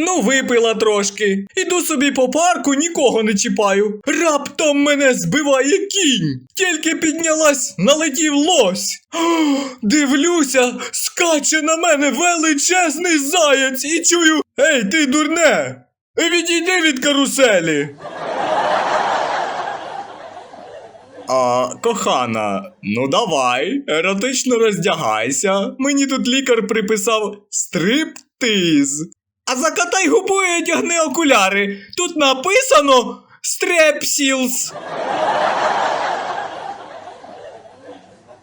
Ну, випила трошки. Іду собі по парку, нікого не чіпаю. Раптом мене збиває кінь. Тільки піднялась, налетів лось. Дивлюся, скаче на мене величезний заяць і чую: Ей, ти дурне! Відійди від каруселі. А, кохана, ну давай, еротично роздягайся. Мені тут лікар приписав стриптиз. А закатай губу і одягни окуляри. Тут написано стрепсілс.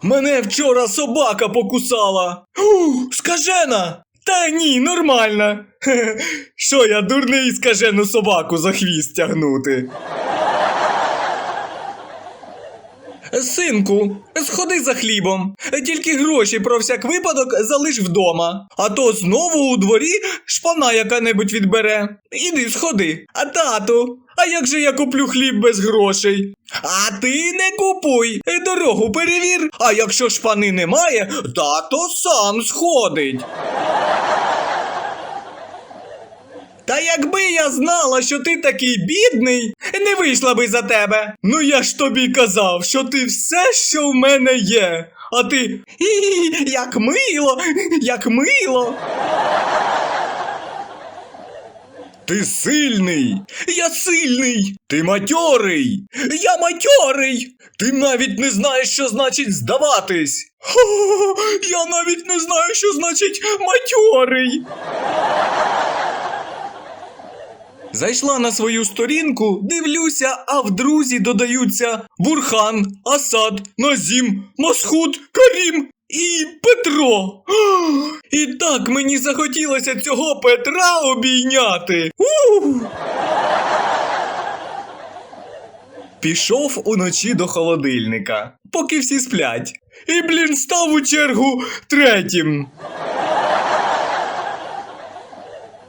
Мене вчора собака покусала. Скажена. Та ні, нормально. Що я дурний скажену собаку за хвіст тягнути. Синку, сходи за хлібом. Тільки гроші про всяк випадок залиш вдома. А то знову у дворі шпана яка-небудь відбере. Іди сходи. А тату, а як же я куплю хліб без грошей? А ти не купуй, дорогу перевір. А якщо шпани немає, тато сам сходить. Та якби я знала, що ти такий бідний, не вийшла би за тебе. Ну я ж тобі казав, що ти все, що в мене є. А ти «Хі-хі, як мило, як мило. Ти сильний, я сильний, ти матьорий, я матьорий. Ти навіть не знаєш, що значить здаватись. Хо, я навіть не знаю, що значить матьорий. Зайшла на свою сторінку, дивлюся, а в друзі додаються Бурхан, Асад, Назім, Масхуд, Карім і Петро. І так мені захотілося цього Петра обійняти. Пішов уночі до холодильника, поки всі сплять. І, блін, став у чергу третім.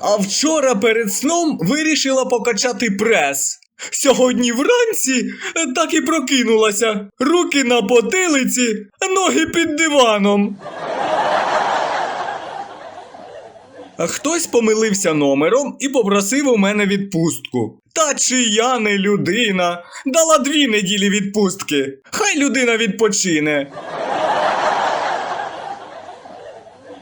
А вчора перед сном вирішила покачати прес. Сьогодні вранці е, так і прокинулася. Руки на потилиці, ноги під диваном. Хтось помилився номером і попросив у мене відпустку. Та чи я не людина? Дала дві неділі відпустки. Хай людина відпочине.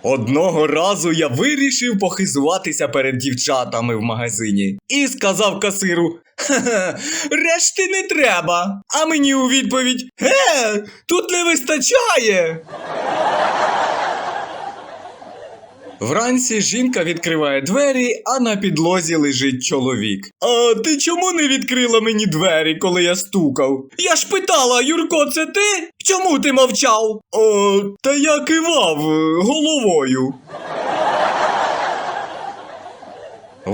Одного разу я вирішив похизуватися перед дівчатами в магазині і сказав касиру: «Хе-хе, решти не треба. А мені у відповідь: Е, тут не вистачає. Вранці жінка відкриває двері, а на підлозі лежить чоловік. А ти чому не відкрила мені двері, коли я стукав? Я ж питала, Юрко, це ти? Чому ти мовчав? О, та я кивав е, головою.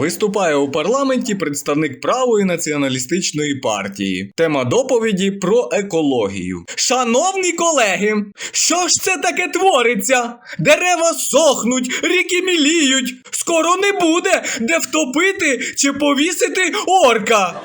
Виступає у парламенті представник правої націоналістичної партії. Тема доповіді про екологію. Шановні колеги, що ж це таке твориться? Дерева сохнуть, ріки міліють. Скоро не буде де втопити чи повісити орка.